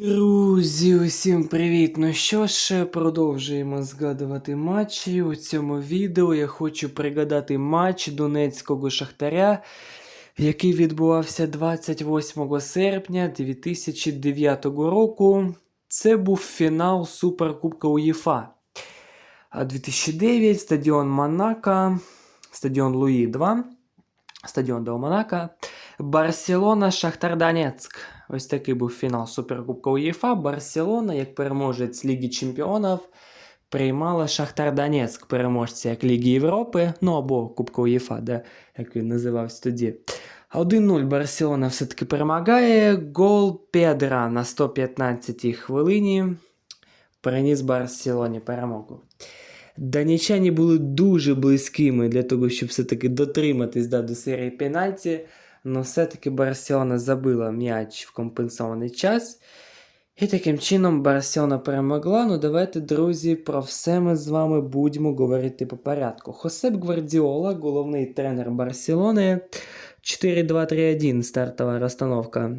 Друзі, усім привіт! Ну що ж, продовжуємо згадувати матчі. У цьому відео я хочу пригадати матч Донецького Шахтаря, який відбувався 28 серпня 2009 року. Це був фінал Суперкубка УЄФА. А 2009, стадіон Монако, стадіон Луї 2, стадіон до Монако, Барселона, Шахтар Донецьк. Ось такий був фінал Суперкубка УЄФА. Барселона, як переможець Ліги Чемпіонів, приймала Шахтар Донецьк, переможця як Ліги Європи, ну або Кубка УЄФА, де, як він називався тоді. 1-0 Барселона все-таки перемагає. Гол Педра на 115-й хвилині приніс Барселоні перемогу. Донеччані були дуже близькими для того, щоб все-таки дотриматись да, до серії пенальті. Але все-таки Барселона забила м'яч в компенсований час. І таким чином Барселона перемогла. Ну давайте, друзі, про все ми з вами будемо говорити по порядку. Хосеп Гвардіола, головний тренер Барселони. 4-2-3-1 стартова розстановка.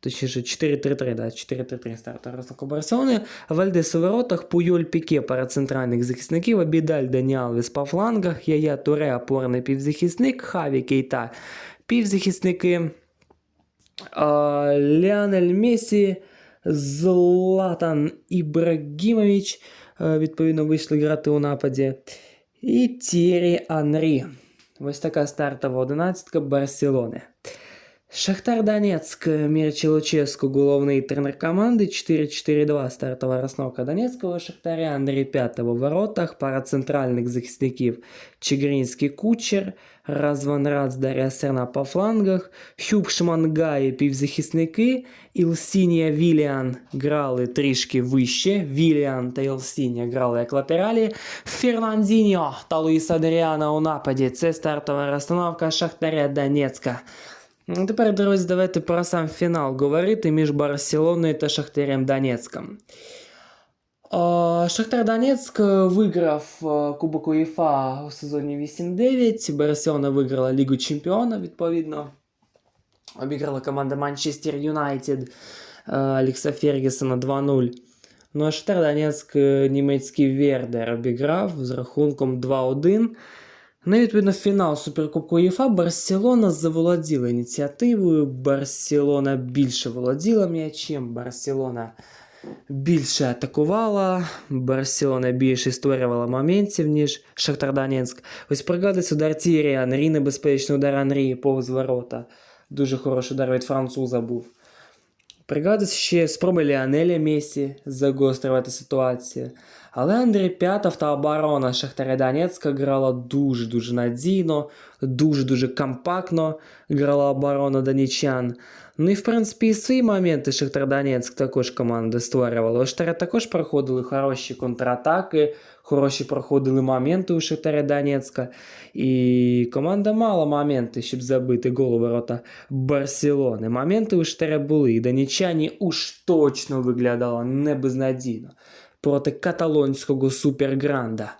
Точніше, 4-3-3, да, 4-3-3 стартова розстановка Барселони. Вальдес у воротах, Пуйоль Піке пара центральних захисників, Абідаль Дані Алвес по флангах, Яя Туре опорний півзахисник, Хаві Кейта півзахисники, Ліанель Месі, Златан Ібрагімович, відповідно, вийшли грати у нападі. І Тірі Анрі. Ось така стартова одинадцятка Барселони. Шахтар Донецьк, Мірчі Луческу, головний тренер команди, 4-4-2 стартова розновка Донецького Шахтаря, Андрій П'ятого в воротах, пара центральних захисників Чигринський Кучер, Разван Рац, Дар'я Серна по флангах, Хюб Шмангаї півзахисники, Ілсінія Віліан грали трішки вище, Віліан та Ілсінія грали як латералі, Фернандіньо та Луїс Адріана у нападі. Це стартова розстановка Шахтаря Донецька. Ну, Тепер, друзі, давайте про сам фінал говорити між Барселоною та Шахтарем Донецьком. А, Шахтар Донецьк виграв а, Кубок УЄФА у сезоні 8-9. Барселона виграла Лігу Чемпіонів, відповідно. Обіграла команда Манчестер Юнайтед а, Алекса Фергюсона 2-0. Ну а Шахтар Донецьк е, німецький Вердер обіграв з рахунком 2-1. Ну і відповідно фінал Суперкубку УЄФА Барселона заволоділа ініціативою. Барселона більше володіла м'ячем, Барселона більше атакувала, Барселона більше створювала моментів, ніж Шахтар Донецьк. Ось пригадується удар Тірі, Анрі, небезпечний удар Анрі повз ворота. Дуже хороший удар від француза був. Пригадується ще спроби Ліанеля Месі загострювати ситуацію. Але Андрій П'ятов та оборона Шахтаря Донецька грала дуже-дуже надійно, дуже-дуже компактно грала оборона донеччан. Ну і в принципі і свої моменти Шахтар Донецьк також команда створювала. У Шахтаря також проходили хороші контратаки, хороші проходили моменти у Шахтаря Донецька. І команда мала моменти, щоб забити гол ворота Барселони. Моменти у Шахтаря були, і донеччані уж точно виглядало не безнадійно проти каталонського супергранда.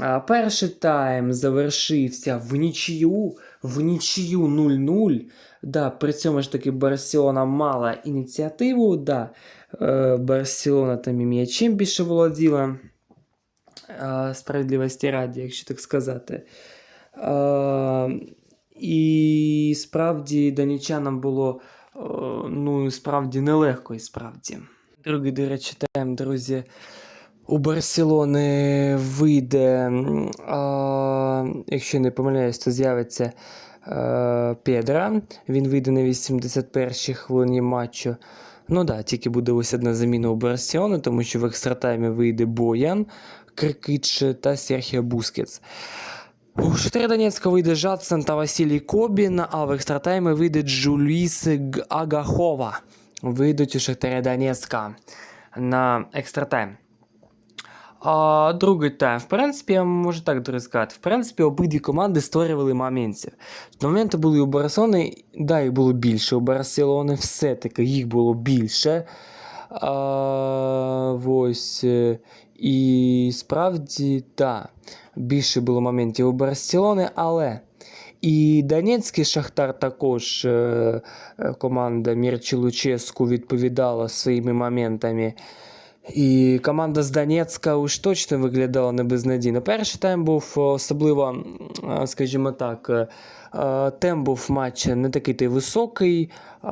А перший тайм завершився в нічию, в нічию 0-0. Да, при цьому ж таки Барселона мала ініціативу. Да, е, Барселона там і м'ячем більше володіла. Е, справедливості раді, якщо так сказати. Е, і справді донічанам було ну, справді нелегко і справді. Другий, до речі, тайм, друзі. У Барселони вийде, а, якщо не помиляюсь, то з'явиться а, Педра. Він вийде на 81-й хвилині матчу. Ну да, тільки буде ось одна заміна у Барселони, тому що в екстратаймі вийде Боян, Крикич та Серхіо Бускетс. У Шахтаря Донецька вийде Жадсен та Василій Кобін, а в екстратаймі вийде Джуліс Агахова. Вийдуть у Шахтаря Донецька на екстратайм. А другий тайм, в принципі, я можу так друзі сказати. В принципі, обидві команди створювали моментів. Моменти були у Барселони, да, їх було більше. У Барселони все-таки їх було більше. А, ось. е, І справді, так, більше було моментів у Барселони, але І Донецький Шахтар також е, е, команда Мірчі Луческу відповідала своїми моментами. І команда з Донецька уж точно виглядала не безнадійно. Перший тайм був особливо, м, е, скажімо так, е, е, темп був матча не такий то й високий. е,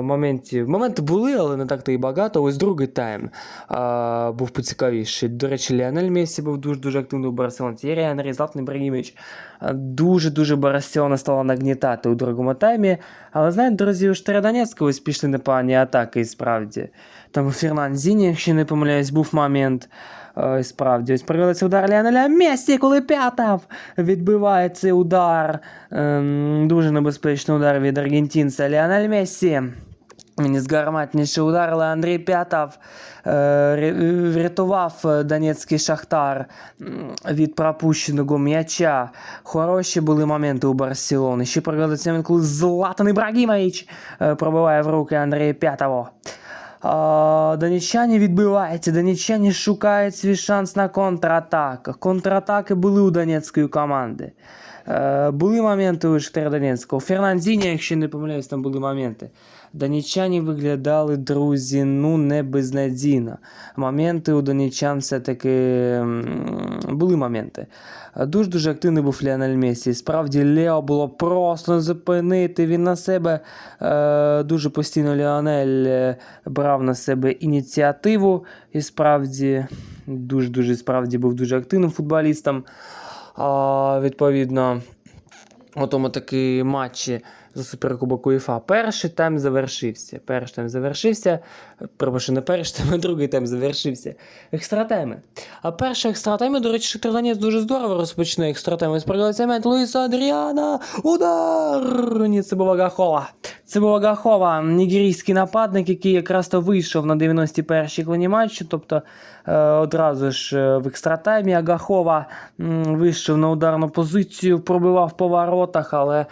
Моментів, моменти були, але не так то і багато. Ось другий тайм е, був поцікавіший. До речі, Ліонель Месі був дуже-дуже активний у Барселоні. Тєрі Анрі, Златан Ібрагімович. Е, Дуже-дуже Барселона стала нагнітати у другому таймі. Але знаєте, друзі, у Штара Донецька ось пішли непогані атаки, і справді. Там у Фернандзіні, якщо не помиляюсь, був момент. е, Справді, ось провелися удар Ліонеля Месі, коли п'ятав відбиває цей удар. Ем, дуже небезпечний удар від аргентинця Ліонель Месі. Незгарматніший удар, але Андрій П'ятов е, ря- врятував Донецький Шахтар від пропущеного м'яча. Хороші були моменти у Барселони. Ще проглядається момент, коли Златан Ібрагімович е, пробиває в руки Андрія П'ятого. Донеччані відбиваються, донеччані шукають свій шанс на контратаках. Контратаки були у донецької команди. Е, були моменти у Шахтаря Донецького. У Фернандзіні, якщо не помиляюсь, там були моменти. Донеччані виглядали, друзі, ну не безнадійно. Моменти у донеччан все-таки були моменти. Е, Дуже-дуже активний був Ліонель Месі. Справді Лео було просто зупинити. Він на себе е, дуже постійно Ліонель е, брав на себе ініціативу. І справді дуже-дуже справді був дуже активним футболістом. Відповідно, у тому такі матчі за Суперкубок УЄФА. Перший тайм завершився. Перший тайм завершився. Перепрошую, не перший тайм, а другий тайм завершився. Екстратайми. А перший екстратайм, до речі, Шахтар дуже здорово розпочне екстратайм. Справляється момент Луїса Адріана. Удар! Ні, це був Агахова. Це був Агахова, нігерійський нападник, який якраз то вийшов на 91-й хвилині матчу. Тобто е, одразу ж е, в екстратаймі Агахова вийшов на ударну позицію, пробивав по воротах, але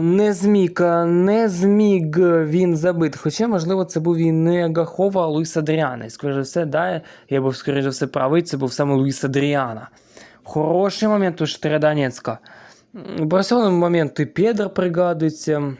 не зміг, е, не зміг він забити. Хоча, можливо, це був і не Агахова, а Луїс Адріана. І, скоріше все, да, я був, скоріше все, правий, це був саме Луїс Адріана. Хороший момент у Штиря Донецька. Момент і Педро пригадується.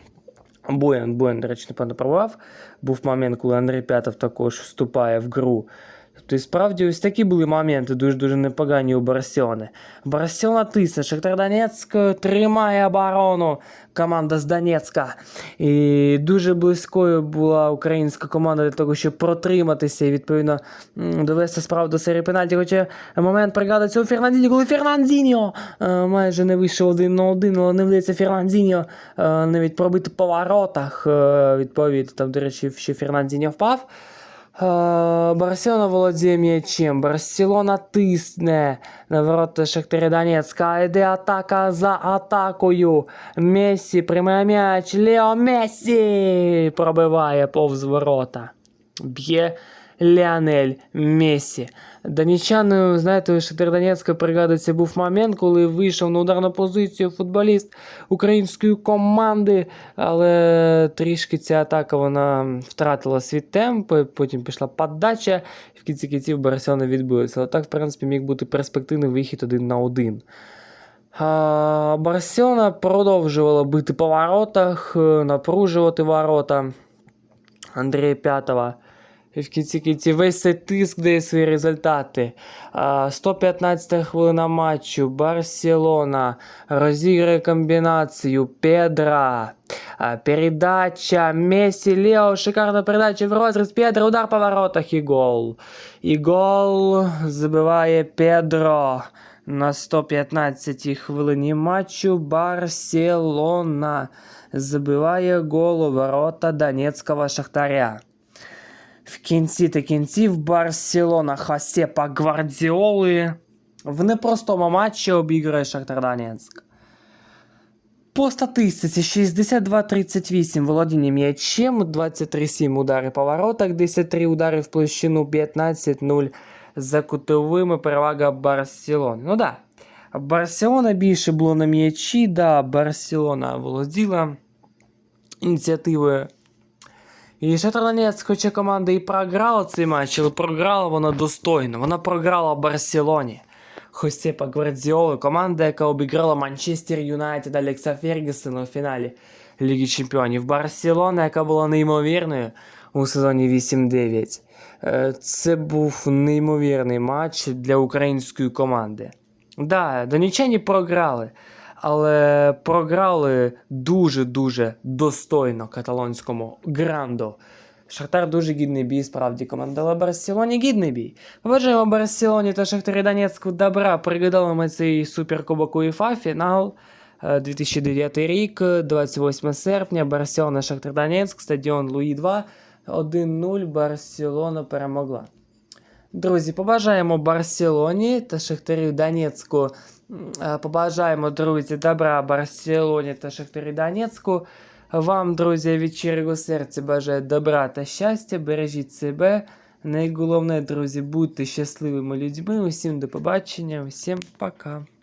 Боян, Боян, до речі, напевно, пробував. Був момент, коли Андрій П'ятов також вступає в гру. Тобто, справді, ось такі були моменти дуже-дуже непогані у Барселони. Барселона тисне, Шахтар Донецьк тримає оборону. Команда з Донецька. І дуже близькою була українська команда для того, щоб протриматися і відповідно довести справу до серії пенальті. Хоча момент пригадується у Фернандіні, коли Фернандіньо е, майже не вийшов один на один, але не вдається Фернандіньо е, навіть пробити по воротах. Е, відповідь, там, до речі, ще Фернандіньо впав. Е, Барселона володіє м'ячем. Барселона тисне на ворота Шахтаря Донецька. Йде атака за атакою. Месі приймає м'яч. Лео Месі пробиває повз ворота. Б'є Ліонель Месі. Донеччани, знаєте, у Шахтар Донецька пригадується, був момент, коли вийшов на ударну позицію футболіст української команди, але трішки ця атака вона втратила свій темп, потім пішла подача, і в кінці кінців Барселона відбилася. Але так, в принципі, міг бути перспективний вихід один на один. Барселона продовжувала бити по воротах, е, напружувати ворота Андрія П'ятова. І в кінці кінці весь цей тиск дає свої результати. А, 115 хвилина матчу. Барселона розіграє комбінацію Педра. А, Передача Месі Лео. Шикарна передача в розріз. Педро. Удар по воротах і гол. І гол забиває Педро. На 115 хвилині матчу Барселона забиває гол у ворота Донецького Шахтаря. В кінці та кінців Барселона Хасепа Гвардіоли в непростому матчі обіграє Шахтар Донецьк. По статистиці 62-38 володіння м'ячем, 23-7 удари по воротах, 10-3 удари в площину, 15-0 за кутовими перевага Барселони. Ну да, Барселона більше було на м'ячі, да, Барселона володіла ініціативою. І Шахтар Донецьк, хоча команда і програла цей матч, але програла вона достойно. Вона програла Барселоні. Хосепа Гвардіоли, команда, яка обіграла Манчестер Юнайтед Алекса Фергюсона у фіналі Ліги Чемпіонів. Барселона, яка була неймовірною у сезоні 8-9. Е, Це був неймовірний матч для української команди. Да, донічані програли, але програли дуже-дуже достойно каталонському гранду. Шахтар дуже гідний бій, справді команда дала Барселоні гідний бій. Побажаємо Барселоні та Шахтарі Донецьку добра. Пригадали ми цей суперкубок УЄФА, фінал е, 2009 рік, 28 серпня, Барселона Шахтар Донецьк, стадіон Луї 2, 1-0, Барселона перемогла. Друзі, побажаємо Барселоні та Шахтарю Донецьку. Е, Побажаємо, друзі, добра Барселоні та Шахтарі Донецьку. Вам, друзі, від щирого серця бажаю добра та щастя. Бережіть себе. Найголовне, друзі, будьте щасливими людьми. Усім до побачення, усім пока.